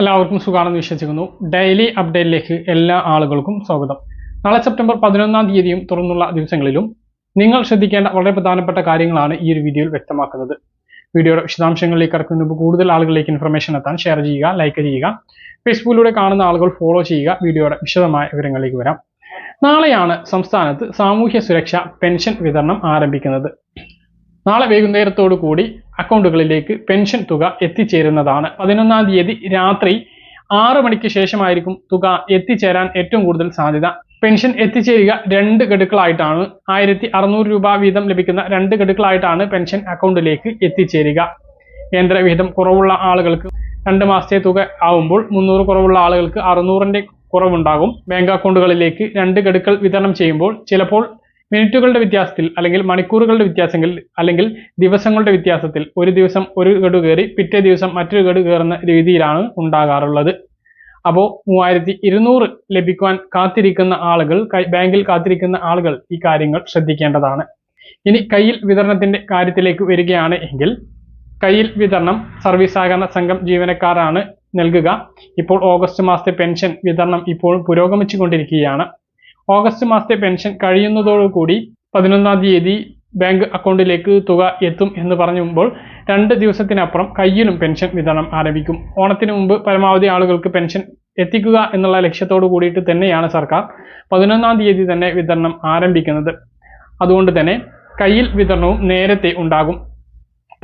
എല്ലാവർക്കും സുഖാണെന്ന് വിശ്വസിക്കുന്നു. ഡെയിലി അപ്ഡേറ്റിലേക്ക് എല്ലാ ആളുകൾക്കും സ്വാഗതം. നാളെ സെപ്റ്റംബർ പതിനൊന്നാം തീയതിയും തുറന്നുള്ള ദിവസങ്ങളിലും നിങ്ങൾ ശ്രദ്ധിക്കേണ്ട വളരെ പ്രധാനപ്പെട്ട കാര്യങ്ങളാണ് ഈ ഒരു വീഡിയോയിൽ വ്യക്തമാക്കുന്നത്. വീഡിയോയുടെ വിശദാംശങ്ങളിലേക്ക് കടക്കുന്ന മുമ്പ് കൂടുതൽ ആളുകളിലേക്ക് ഇൻഫർമേഷൻ എത്താൻ ഷെയർ ചെയ്യുക ലൈക്ക് ചെയ്യുക ഫേസ്ബുക്കിലൂടെ കാണുന്ന ആളുകൾ ഫോളോ ചെയ്യുക വീഡിയോയുടെ വിശദമായ വിവരങ്ങളിലേക്ക് വരാം. നാളെയാണ് സംസ്ഥാനത്ത് സാമൂഹ്യ സുരക്ഷ പെൻഷൻ വിതരണം ആരംഭിക്കുന്നത്. നാളെ വൈകുന്നേരത്തോടു കൂടി അക്കൗണ്ടുകളിലേക്ക് പെൻഷൻ തുക എത്തിച്ചേരുന്നതാണ്. പതിനൊന്നാം തീയതി രാത്രി ആറ് മണിക്ക് ശേഷമായിരിക്കും തുക എത്തിച്ചേരാൻ ഏറ്റവും കൂടുതൽ സാധ്യത. പെൻഷൻ എത്തിച്ചേരുക രണ്ട് ഗഡുക്കളായിട്ടാണ് ആയിരത്തി അറുന്നൂറ് രൂപ വീതം ലഭിക്കുന്ന രണ്ട് ഗഡുക്കളായിട്ടാണ് പെൻഷൻ അക്കൗണ്ടിലേക്ക് എത്തിച്ചേരുക. കേന്ദ്ര വിഹിതം കുറവുള്ള ആളുകൾക്ക് രണ്ട് മാസത്തെ തുക ആവുമ്പോൾ മുന്നൂറ് കുറവുള്ള ആളുകൾക്ക് അറുന്നൂറിന്റെ കുറവുണ്ടാകും. ബാങ്ക് അക്കൗണ്ടുകളിലേക്ക് രണ്ട് ഗഡുക്കൾ വിതരണം ചെയ്യുമ്പോൾ ചിലപ്പോൾ മിനിറ്റുകളുടെ വ്യത്യാസത്തിൽ അല്ലെങ്കിൽ മണിക്കൂറുകളുടെ വ്യത്യാസത്തിൽ അല്ലെങ്കിൽ ദിവസങ്ങളുടെ വ്യത്യാസത്തിൽ ഒരു ദിവസം ഒരു ഗഡു കയറി പിറ്റേ ദിവസം മറ്റൊരു ഗഡു കയറുന്ന രീതിയിലാണ് ഉണ്ടാകാറുള്ളത്. അപ്പോൾ മൂവായിരത്തി ഇരുന്നൂറ് ലഭിക്കുവാൻ കാത്തിരിക്കുന്ന ആളുകൾ ബാങ്കിൽ കാത്തിരിക്കുന്ന ആളുകൾ ഈ കാര്യങ്ങൾ ശ്രദ്ധിക്കേണ്ടതാണ്. ഇനി കയ്യിൽ വിതരണത്തിന്റെ കാര്യത്തിലേക്ക് വരികയാണ് എങ്കിൽ കയ്യിൽ വിതരണം സർവീസ് സഹകരണ സംഘം ജീവനക്കാരാണ് നൽകുക. ഇപ്പോൾ ഓഗസ്റ്റ് മാസത്തെ പെൻഷൻ വിതരണം ഇപ്പോൾ പുരോഗമിച്ചുകൊണ്ടിരിക്കുകയാണ്. ഓഗസ്റ്റ് മാസത്തെ പെൻഷൻ കഴിയുന്നതോടുകൂടി പതിനൊന്നാം തീയതി ബാങ്ക് അക്കൗണ്ടിലേക്ക് തുക എത്തും എന്ന് പറയുമ്പോൾ രണ്ട് ദിവസത്തിനപ്പുറം കയ്യിലും പെൻഷൻ വിതരണം ആരംഭിക്കും. ഓണത്തിന് മുമ്പ് പരമാവധി ആളുകൾക്ക് പെൻഷൻ എത്തിക്കുക എന്നുള്ള ലക്ഷ്യത്തോടു കൂടിയിട്ട് തന്നെയാണ് സർക്കാർ പതിനൊന്നാം തീയതി തന്നെ വിതരണം ആരംഭിക്കുന്നത്. അതുകൊണ്ട് തന്നെ കയ്യിൽ വിതരണവും നേരത്തെ ഉണ്ടാകും.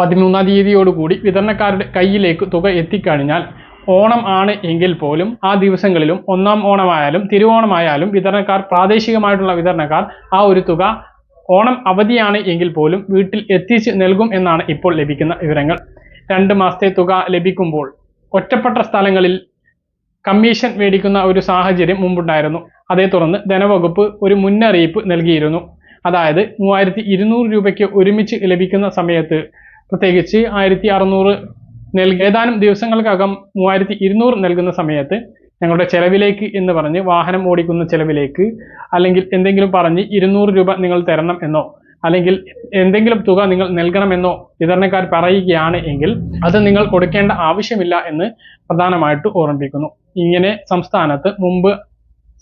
പതിമൂന്നാം തീയതിയോടുകൂടി വിതരണക്കാരുടെ കയ്യിലേക്ക് തുക എത്തിക്കഴിഞ്ഞാൽ ഓണം ആണ് എങ്കിൽ പോലും ആ ദിവസങ്ങളിലും ഒന്നാം ഓണമായാലും തിരുവോണമായാലും വിതരണക്കാർ പ്രാദേശികമായിട്ടുള്ള വിതരണക്കാർ ആ ഒരു തുക ഓണം അവധിയാണ് എങ്കിൽ പോലും വീട്ടിൽ എത്തിച്ച് നൽകും എന്നാണ് ഇപ്പോൾ ലഭിക്കുന്ന വിവരങ്ങൾ. രണ്ട് മാസത്തെ തുക ലഭിക്കുമ്പോൾ ഒറ്റപ്പെട്ട സ്ഥലങ്ങളിൽ കമ്മീഷൻ മേടിക്കുന്ന ഒരു സാഹചര്യം മുമ്പുണ്ടായിരുന്നു. അതേ തുടർന്ന് ധനവകുപ്പ് ഒരു മുന്നറിയിപ്പ് നൽകിയിരുന്നു. അതായത് മൂവായിരത്തി ഇരുന്നൂറ് രൂപയ്ക്ക് ഒരുമിച്ച് ലഭിക്കുന്ന സമയത്ത് പ്രത്യേകിച്ച് ആയിരത്തി അറുന്നൂറ് നൽകി ഏതാനും ദിവസങ്ങൾക്കകം മൂവായിരത്തി ഇരുന്നൂറ് നൽകുന്ന സമയത്ത് ഞങ്ങളുടെ ചെലവിലേക്ക് എന്ന് പറഞ്ഞ് വാഹനം ഓടിക്കുന്ന ചെലവിലേക്ക് അല്ലെങ്കിൽ എന്തെങ്കിലും പറഞ്ഞ് ഇരുന്നൂറ് രൂപ നിങ്ങൾ തരണം എന്നോ അല്ലെങ്കിൽ എന്തെങ്കിലും തുക നിങ്ങൾ നൽകണമെന്നോ വിതരണക്കാർ പറയുകയാണ് എങ്കിൽ അത് നിങ്ങൾ കൊടുക്കേണ്ട ആവശ്യമില്ല എന്ന് പ്രധാനമായിട്ട് ഓർമ്മിപ്പിക്കുന്നു. ഇങ്ങനെ സംസ്ഥാനത്ത് മുമ്പ്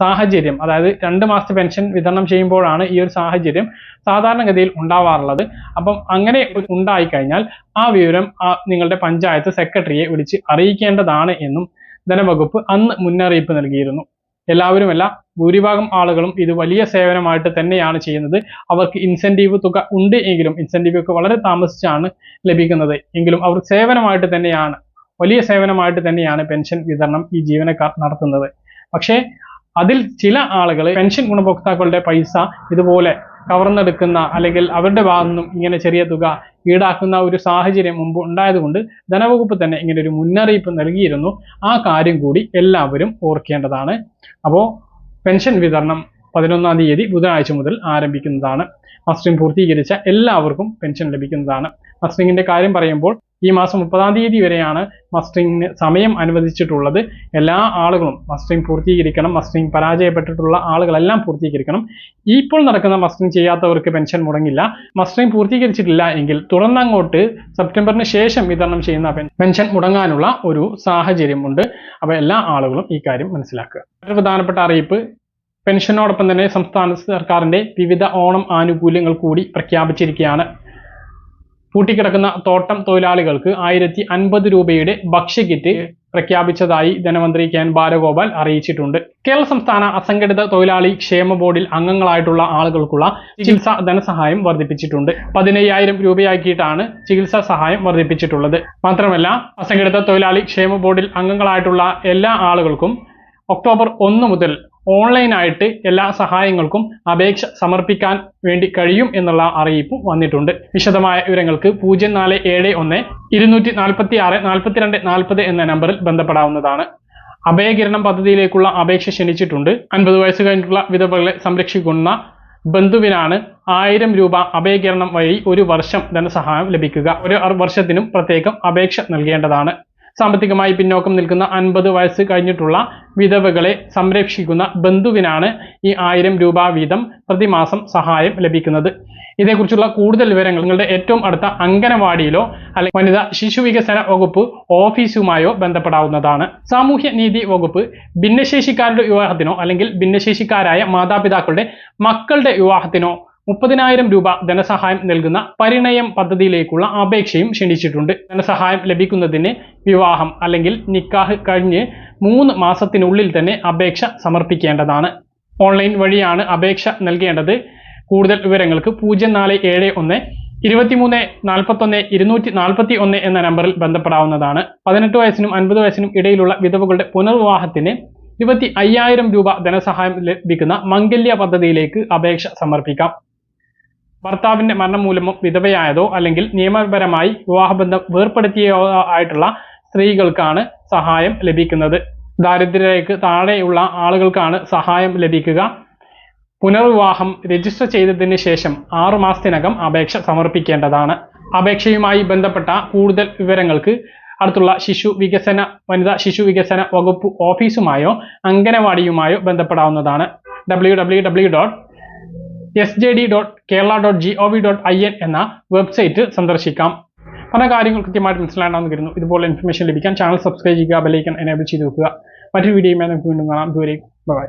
സാഹചര്യം അതായത് രണ്ട് മാസത്തെ പെൻഷൻ വിതരണം ചെയ്യുമ്പോഴാണ് ഈ ഒരു സാഹചര്യം സാധാരണഗതിയിൽ ഉണ്ടാവാറുള്ളത്. അപ്പം അങ്ങനെ ഉണ്ടായി കഴിഞ്ഞാൽ ആ വിവരം നിങ്ങളുടെ പഞ്ചായത്ത് സെക്രട്ടറിയെ വിളിച്ച് അറിയിക്കേണ്ടതാണ് എന്നും ധനവകുപ്പ് അന്ന് മുന്നറിയിപ്പ് നൽകിയിരുന്നു. എല്ലാവരുമല്ല ഭൂരിഭാഗം ആളുകളും ഇത് വലിയ സേവനമായിട്ട് തന്നെയാണ് ചെയ്യുന്നത്. അവർക്ക് ഇൻസെന്റീവ് തുക ഉണ്ട് എങ്കിലും ഇൻസെന്റീവ് ഒക്കെ വളരെ താമസിച്ചാണ് ലഭിക്കുന്നത്. എങ്കിലും അവർ സേവനമായിട്ട് തന്നെയാണ് വലിയ സേവനമായിട്ട് തന്നെയാണ് പെൻഷൻ വിതരണം ഈ ജീവനക്കാർ നടത്തുന്നത്. പക്ഷേ അതിൽ ചില ആളുകൾ പെൻഷൻ ഗുണഭോക്താക്കളുടെ പൈസ ഇതുപോലെ കവർന്നെടുക്കുന്ന അല്ലെങ്കിൽ അവരുടെ ഭാഗത്തു നിന്നും ഇങ്ങനെ ചെറിയ തുക ഈടാക്കുന്ന ഒരു സാഹചര്യം മുമ്പ് ഉണ്ടായതുകൊണ്ട് ധനവകുപ്പ് തന്നെ ഇങ്ങനെ ഒരു മുന്നറിയിപ്പ് നൽകിയിരുന്നു. ആ കാര്യം കൂടി എല്ലാവരും ഓർക്കേണ്ടതാണ്. അപ്പോൾ പെൻഷൻ വിതരണം പതിനൊന്നാം തീയതി ബുധനാഴ്ച മുതൽ ആരംഭിക്കുന്നതാണ്. മസ്റ്ററിംഗ് പൂർത്തീകരിച്ച എല്ലാവർക്കും പെൻഷൻ ലഭിക്കുന്നതാണ്. മസ്റ്ററിംഗിന്റെ കാര്യം പറയുമ്പോൾ ഈ മാസം മുപ്പതാം തീയതി വരെയാണ് മസ്റ്ററിംഗിന് സമയം അനുവദിച്ചിട്ടുള്ളത്. എല്ലാ ആളുകളും മസ്റ്ററിങ് പൂർത്തീകരിക്കണം മസ്റ്ററിങ് പരാജയപ്പെട്ടിട്ടുള്ള ആളുകളെല്ലാം പൂർത്തീകരിക്കണം. ഇപ്പോൾ നടക്കുന്ന മസ്റ്ററിങ് ചെയ്യാത്തവർക്ക് പെൻഷൻ മുടങ്ങില്ല. മസ്റ്ററിങ് പൂർത്തീകരിച്ചിട്ടില്ല എങ്കിൽ തുടർന്നങ്ങോട്ട് സെപ്റ്റംബറിന് ശേഷം വിതരണം ചെയ്യുന്ന പെൻഷൻ മുടങ്ങാനുള്ള ഒരു സാഹചര്യമുണ്ട് അപ്പോൾ എല്ലാ ആളുകളും ഈ കാര്യം മനസ്സിലാക്കുക. മറ്റൊരു പ്രധാനപ്പെട്ട അറിയിപ്പ് പെൻഷനോടൊപ്പം തന്നെ സംസ്ഥാന സർക്കാരിന്റെ വിവിധ ഓണം ആനുകൂല്യങ്ങൾ കൂടി പ്രഖ്യാപിച്ചിരിക്കുകയാണ്. പൂട്ടിക്കിടക്കുന്ന തോട്ടം തൊഴിലാളികൾക്ക് ആയിരത്തി അൻപത് രൂപയുടെ ഭക്ഷ്യകിറ്റ് പ്രഖ്യാപിച്ചതായി ധനമന്ത്രി കെ എൻ ബാലഗോപാൽ അറിയിച്ചിട്ടുണ്ട്. കേരള സംസ്ഥാന അസംഘടിത തൊഴിലാളി ക്ഷേമ ബോർഡിൽ അംഗങ്ങളായിട്ടുള്ള ആളുകൾക്കുള്ള ചികിത്സാ ധനസഹായം വർദ്ധിപ്പിച്ചിട്ടുണ്ട്. പതിനയ്യായിരം രൂപയാക്കിയിട്ടാണ് ചികിത്സാ സഹായം വർദ്ധിപ്പിച്ചിട്ടുള്ളത്. മാത്രമല്ല അസംഘടിത തൊഴിലാളി ക്ഷേമ ബോർഡിൽ അംഗങ്ങളായിട്ടുള്ള എല്ലാ ആളുകൾക്കും ഒക്ടോബർ ഒന്ന് മുതൽ ഓൺലൈനായിട്ട് എല്ലാ സഹായങ്ങൾക്കും അപേക്ഷ സമർപ്പിക്കാൻ വേണ്ടി കഴിയും എന്നുള്ള അറിയിപ്പ് വന്നിട്ടുണ്ട്. വിശദമായ വിവരങ്ങൾക്ക് പൂജ്യം നാല് ഏഴ് ഒന്ന് ഇരുന്നൂറ്റി നാൽപ്പത്തി ആറ് നാൽപ്പത്തിരണ്ട് നാൽപ്പത് എന്ന നമ്പറിൽ ബന്ധപ്പെടാവുന്നതാണ്. അഭയകിരണം പദ്ധതിയിലേക്കുള്ള അപേക്ഷ ക്ഷണിച്ചിട്ടുണ്ട്. അൻപത് വയസ്സ് കഴിഞ്ഞിട്ടുള്ള വിധവകളെ സംരക്ഷിക്കുന്ന ബന്ധുവിനാണ് ആയിരം രൂപ അഭയകിരണം വഴി ഒരു വർഷം ധനസഹായം ലഭിക്കുക. ഒരു വർഷത്തിനും പ്രത്യേകം അപേക്ഷ നൽകേണ്ടതാണ്. സാമ്പത്തികമായി പിന്നോക്കം നിൽക്കുന്ന അൻപത് വയസ്സ് കഴിഞ്ഞിട്ടുള്ള വിധവകളെ സംരക്ഷിക്കുന്ന ബന്ധുവിനാണ് ഈ ആയിരം രൂപ വീതം പ്രതിമാസം സഹായം ലഭിക്കുന്നത്. ഇതേക്കുറിച്ചുള്ള കൂടുതൽ വിവരങ്ങൾ നിങ്ങളുടെ ഏറ്റവും അടുത്ത അംഗനവാടിയിലോ അല്ലെങ്കിൽ വനിതാ ശിശു വികസന വകുപ്പ് ഓഫീസുമായോ ബന്ധപ്പെടാവുന്നതാണ്. സാമൂഹ്യ നീതി വകുപ്പ് ഭിന്നശേഷിക്കാരുടെ വിവാഹത്തിനോ അല്ലെങ്കിൽ ഭിന്നശേഷിക്കാരായ മാതാപിതാക്കളുടെ മക്കളുടെ വിവാഹത്തിനോ മുപ്പതിനായിരം രൂപ ധനസഹായം നൽകുന്ന പരിണയം പദ്ധതിയിലേക്കുള്ള അപേക്ഷയും ക്ഷണിച്ചിട്ടുണ്ട്. ധനസഹായം ലഭിക്കുന്നതിന് വിവാഹം അല്ലെങ്കിൽ നിക്കാഹ് കഴിഞ്ഞ് മൂന്ന് മാസത്തിനുള്ളിൽ തന്നെ അപേക്ഷ സമർപ്പിക്കേണ്ടതാണ്. ഓൺലൈൻ വഴിയാണ് അപേക്ഷ നൽകേണ്ടത്. കൂടുതൽ വിവരങ്ങൾക്ക് പൂജ്യം നാല് ഏഴ് ഒന്ന് ഇരുപത്തിമൂന്ന് നാൽപ്പത്തൊന്ന് ഇരുന്നൂറ്റി നാൽപ്പത്തി ഒന്ന് എന്ന നമ്പറിൽ ബന്ധപ്പെടാവുന്നതാണ്. പതിനെട്ട് വയസ്സിനും അൻപത് വയസ്സിനും ഇടയിലുള്ള വിധവകളുടെ പുനർവിവാഹത്തിന് ഇരുപത്തി അയ്യായിരം രൂപ ധനസഹായം ലഭിക്കുന്ന മംഗല്യ പദ്ധതിയിലേക്ക് അപേക്ഷ സമർപ്പിക്കാം. ഭർത്താവിന്റെ മരണം മൂലമോ വിധവയായതോ അല്ലെങ്കിൽ നിയമപരമായി വിവാഹബന്ധം വേർപ്പെടുത്തിയോ ആയിട്ടുള്ള സ്ത്രീകൾക്കാണ് സഹായം ലഭിക്കുന്നത്. ദാരിദ്ര്യരേഖയ്ക്ക് താഴെയുള്ള ആളുകൾക്കാണ് സഹായം ലഭിക്കുക. പുനർവിവാഹം രജിസ്റ്റർ ചെയ്തതിന് ശേഷം ആറു മാസത്തിനകം അപേക്ഷ സമർപ്പിക്കേണ്ടതാണ്. അപേക്ഷയുമായി ബന്ധപ്പെട്ട കൂടുതൽ വിവരങ്ങൾക്ക് അടുത്തുള്ള ശിശു വികസന വനിതാ ശിശു വികസന വകുപ്പ് ഓഫീസുമായോ അംഗനവാടിയുമായോ ബന്ധപ്പെടാവുന്നതാണ്. W W W dot S J D dot Kerala dot G O V dot I N എന്ന വെബ്സൈറ്റ് സന്ദർശിക്കാം. പല കാര്യങ്ങൾ കൃത്യമായിട്ട് മനസ്സിലാണെന്ന് കരുതുന്നു. ഇതുപോലെ ഇൻഫർമേഷൻ ലഭിക്കാൻ ചാനൽ സബ്സ്ക്രൈബ് ചെയ്യുക ബെലൈക്കൺ എനേബിൾ ചെയ്ത് വെക്കുക. മറ്റൊരു വീഡിയോയുമായി നമുക്ക് വീണ്ടും കാണാം. ഇതുവരെ ബൈ